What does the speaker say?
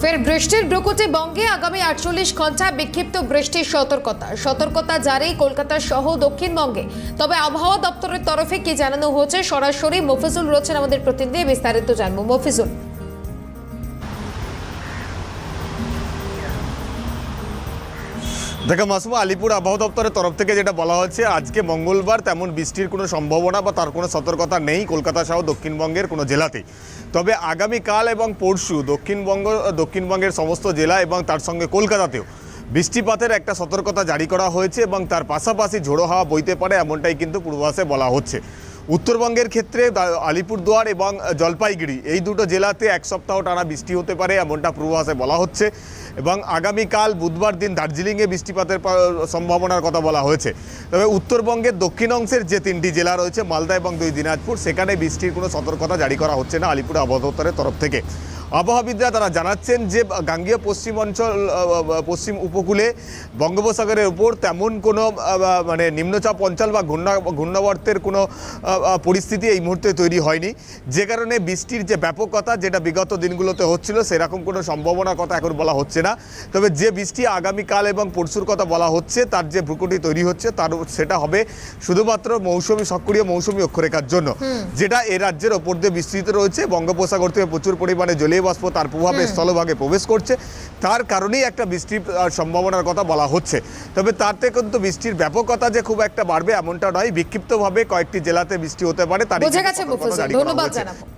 ফের বৃষ্টির ব্রকুটে বঙ্গে আগামী আটচল্লিশ ঘণ্টা বিক্ষিপ্ত বৃষ্টির সতর্কতা। সতর্কতা জারি কলকাতা সহ দক্ষিণবঙ্গে। তবে আবহাওয়া দপ্তরের তরফে কি জানানো হচ্ছে সরাসরি মফিজুল রয়েছেন আমাদের প্রতিনিধি, বিস্তারিত জানব। মফিজুল। দেখো মাসুমা, আলিপুর আবহাওয়া দপ্তরের তরফ থেকে যেটা বলা হচ্ছে, আজকে মঙ্গলবার তেমন বৃষ্টির কোনো সম্ভাবনা বা তার কোনো সতর্কতা নেই কলকাতা সহ দক্ষিণবঙ্গের কোনো জেলাতেই তবে আগামীকাল এবং পরশু দক্ষিণবঙ্গ, দক্ষিণবঙ্গের সমস্ত জেলা এবং তার সঙ্গে কলকাতাতেও বৃষ্টিপাতের একটা সতর্কতা জারি করা হয়েছে এবং তার পাশাপাশি ঝোড়ো হাওয়া বইতে পারে, এমনটাই কিন্তু পূর্বাসে বলা হচ্ছে। উত্তরবঙ্গের ক্ষেত্রে আলিপুরদুয়ার এবং জলপাইগুড়ি, এই দুটো জেলাতে এক সপ্তাহ টানা বৃষ্টি হতে পারে, এমনটা পূর্বাভাসে বলা হচ্ছে। এবং আগামীকাল বুধবার দিন দার্জিলিংয়ে বৃষ্টিপাতের সম্ভাবনার কথা বলা হয়েছে। তবে উত্তরবঙ্গের দক্ষিণ অংশের যে তিনটি জেলা রয়েছে, মালদা এবং দুই দিনাজপুর, সেখানে বৃষ্টির কোনো সতর্কতা জারি করা হচ্ছে না আলিপুর আবহাওয়া দপ্তরের তরফ থেকে। আবহাওয়াবিদরা তারা জানাচ্ছেন যে গাঙ্গীয় পশ্চিম অঞ্চল পশ্চিম উপকূলে বঙ্গোপসাগরের উপর তেমন কোনো মানে নিম্নচাপ অঞ্চল বা ঘূর্ণা ঘূর্ণাবর্তের কোনো পরিস্থিতি এই মুহূর্তে তৈরি হয়নি। যে কারণে বৃষ্টির যে ব্যাপকতা যেটা বিগত দিনগুলোতে হচ্ছিল সেরকম কোনো সম্ভাবনার কথা এখন বলা হচ্ছে না। তবে যে বৃষ্টি আগামীকাল এবং পরশুর কথা বলা হচ্ছে তার যে ভ্রুকুটি তৈরি হচ্ছে তার সেটা হবে শুধুমাত্র মৌসুমি সক্রিয় মৌসুমি অক্ষরেখার জন্য। যেটা এ রাজ্যের ওপর দিয়ে বিস্তৃত রয়েছে। বঙ্গোপসাগর থেকে প্রচুর পরিমাণে জলীয় বাষ্প তার প্রভাবে স্থলভাগে প্রবেশ করছে। তার কারণেই একটা বৃষ্টির সম্ভাবনার কথা বলা হচ্ছে। তবে তাতে কিন্তু বৃষ্টির ব্যাপকতা যে খুব একটা বাড়বে এমনটা নয়। বিক্ষিপ্তভাবে কয়েকটি জেলাতে বৃষ্টি হতে পারে। তার বোঝা গেছে ধন্যবাদ জানাব।